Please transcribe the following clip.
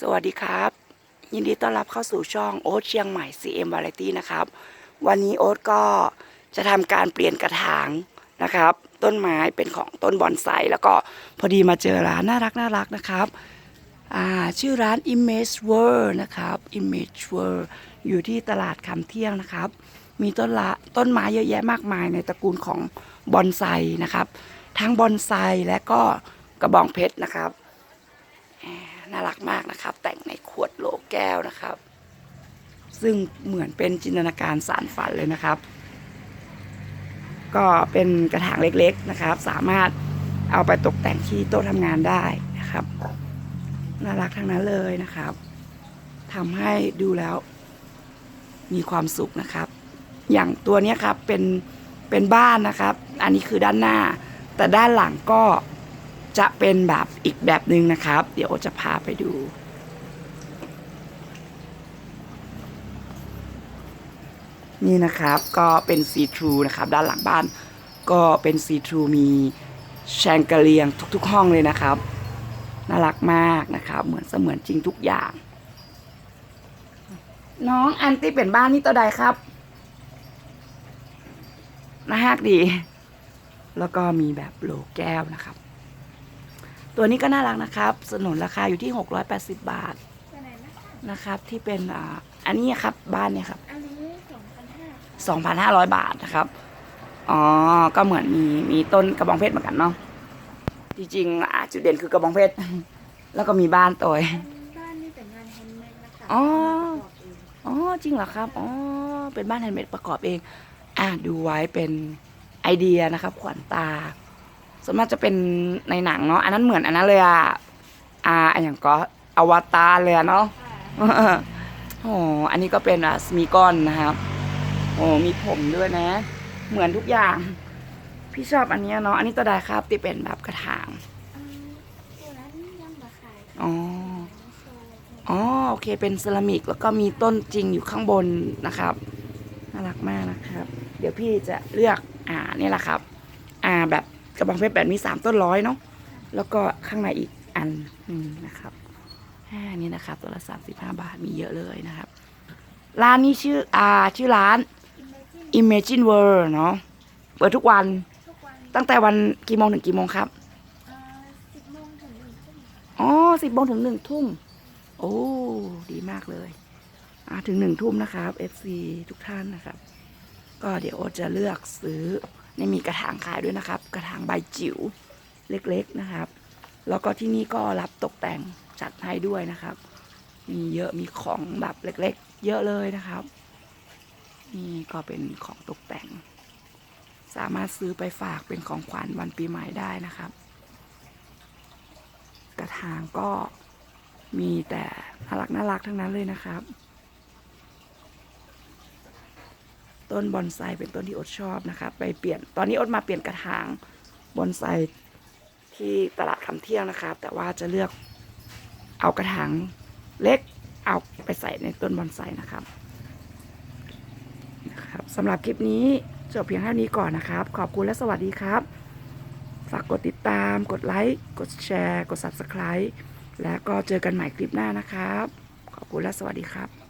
สวัสดีครับ ยินดีต้อนรับเข้าสู่ช่องโอ๊ตเชียงใหม่ CM Variety นะครับ วันนี้โอ๊ตก็จะทำการเปลี่ยนกระถางนะครับ ต้นไม้เป็นของต้นบอนไซแล้วก็พอดีมาเจอร้านน่ารักน่ารักนะครับชื่อร้าน Image World นะครับ Image World อยู่ที่ตลาดคำเที่ยงนะครับ มีต้นละต้นไม้เยอะแยะมากมายในตระกูลของบอนไซนะครับ ทั้งบอนไซและก็กระบองเพชรนะครับ น่ารักมากนะครับ แต่งในขวดโหลแก้วนะครับ ซึ่งเหมือนเป็นจินตนาการสารฝันเลยนะครับ ก็เป็นกระถางเล็กๆนะครับ สามารถเอาไปตกแต่งที่โต๊ะทำงานได้นะครับ น่ารักทั้งนั้นเลยนะครับทำให้ดูแล้วมีความสุขนะครับ อย่างตัวนี้ครับเป็นเป็นบ้านนะครับ อันนี้คือด้านหน้า แต่ด้านหลังก็ จะเป็นแบบอีกแบบหนึ่งนะครับ เดี๋ยวจะพาไปดู นี่นะครับก็เป็นซีทรูนะครับ ด้านหลังบ้าน ก็เป็นซีทรูมีแชงกระเลียงทุก ๆ ห้องเลยนะครับ น่ารักมากนะครับ เหมือนเสมือนจริงทุกอย่าง น้องอันตี้เป็นบ้านนี่ตัวใดครับน่าฮักดี แล้วก็มีแบบโหลแก้วนะครับ ตัวนี้ก็น่ารักนะครับ สนุนราคาอยู่ที่ 680 บาทตัวไหนนะคะนะครับ ที่เป็นอ่าอันนี้ครับบ้านเนี่ยครับ อันนี้สองพันห้า2,500 บาทนะครับ อ๋อ ก็เหมือนมีมีต้นกระบองเพชรเหมือนกันเนาะ จริงๆอะจุดเด่นคือกระบองเพชร แล้วก็มีบ้านตัวอันบ้านนี่เป็นงานแฮนด์เมดนะคะอ๋อ ประกอบเองอ๋อ จริงเหรอครับ อ๋อ เป็นบ้านแฮนด์เมดประกอบเอง อะดูไว้เป็นไอเดียนะครับ ขวัญตา ส่วนมากจะเป็นในหนังเนาะอันนั้นเหมือนอันนั้นเลยอะอ่าอันอย่างก็อวตารเลยอะเนาะค่ะโอ้อันนี้ก็เป็นอะสมีกอนนะครับโอ้มีผมด้วยนะ เหมือนทุกอย่าง พี่ชอบอันเนี้ยเนาะอันนี้ตัวใดครับที่เป็นแบบกระถางอืมตัวนั้นยังมาขายอ๋อโชว์อ๋อโอเคเป็นเซรามิกแล้วก็มีต้นจริงอยู่ข้างบนนะครับน่ารักมากนะครับ เดี๋ยวพี่จะเลือกอ่านี่แหละครับ อ่าแบบ กระบองเพชรแบบมีสามต้นร้อยเนาะแล้วก็ข้างในอีกอันหนึงนะครับอ่านี่นะครับตัวละสามสิบห้าบาทมีเยอะเลยนะครับ ร้านนี้ชื่ออ่าชื่อร้านอิมเมจิน Imagine World เนาะเปิดทุกวันทุกวันตั้งแต่วันกี่โมงถึงกี่โมงครับสิบโมงถึงหนึ่งทุ่มค่ะอ๋อสิบโมงถึงหนึ่งทุ่ม โอ้ ดีมากเลยอ่าถึงหนึ่งทุ่มนะครับ FC ทุกท่านนะครับ ก็เดี๋ยวโอ๊ตจะเลือกซื้อนี่มีกระถางขายด้วยนะครับ กระถางใบจิ๋วเล็กๆนะครับ แล้วก็ที่นี่ก็รับตกแต่งจัดให้ด้วยนะครับ มีเยอะมีของแบบเล็กๆ เยอะเลยนะครับ นี่ก็เป็นของตกแต่ง สามารถซื้อไปฝากเป็นของขวัญวันปีใหม่ได้นะครับ กระถางก็มีแต่น่ารักน่ารักทั้งนั้นเลยนะครับ ต้นบอนไซเป็นต้นที่อดชอบนะครับไปเปลี่ยนตอนนี้อดมาเปลี่ยนกระถางบอนไซที่ตลาดคำเที่ยงนะครับแต่ว่าจะเลือกเอากระถางเล็กเอาไปใส่ในต้นบอนไซนะครับนะครับสำหรับคลิปนี้จบเพียงเท่านี้ก่อนนะครับ ขอบคุณและสวัสดีครับ ฝากกดติดตาม กดไลค์กดแชร์ กด Subscribe แล้วก็เจอกันใหม่คลิปหน้านะครับ ขอบคุณและสวัสดีครับ